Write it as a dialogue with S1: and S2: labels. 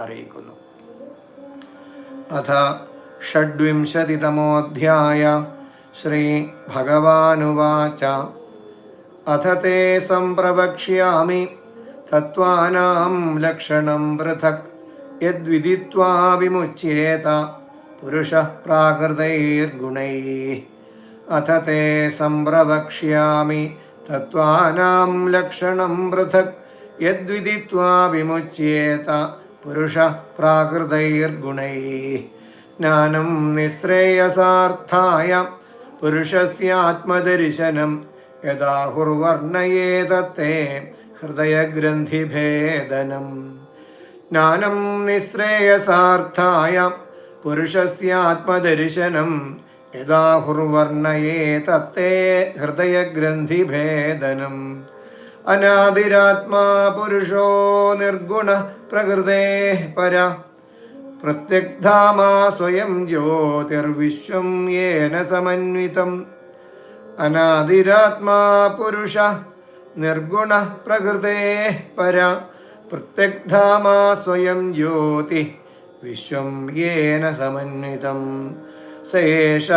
S1: അറിയിക്കുന്നു. അഥ ഷഡ്വിംശതിതമോധ്യായ ശ്രീ ഭഗവാനുവാച. അഥ തേ സംപ്രവക്ഷ്യാമി തത്വാനാം ലക്ഷണം പൃഥക് യദ്വിദിത്വാ വിമുച്യേത പുരുഷ പ്രാകൃതൈർഗുണൈ. അഥ തേ സംപ്രവക്ഷ്യാമി തത്വാനാം ലക്ഷണം പൃഥക് യദ്വിദിത്വാ വിമുച്യേത पुरुषः प्राकृतैर्गुणैः ज्ञानं निःश्रेयसार्थाय पुरुषस्यात्मदर्शनं यदाहुर्वर्णयेदत्ते हृदयग्रन्थिभेदनम् ज्ञानं निःश्रेयसार्थाय पुरुषस्यात्मदर्शनं यदाहुर्वर्णयेतत्ते हृदयग्रन्थिभेदनम् അനാദിരാത്മാ പുരുഷോ നിർഗുണ പ്രകൃതേ പര. പ്രത്യഗ്ധാമാ സ്വയം ജ്യോതിർവിശ്വം യേന സമന്വിതം. അനാദിരാത്മാ പുരുഷ നിർഗുണ പ്രകൃതേ പര. പ്രത്യഗ്ധാമാ സ്വയം ജ്യോതി വിശ്വം യേന സമന്വിതം. സേഷ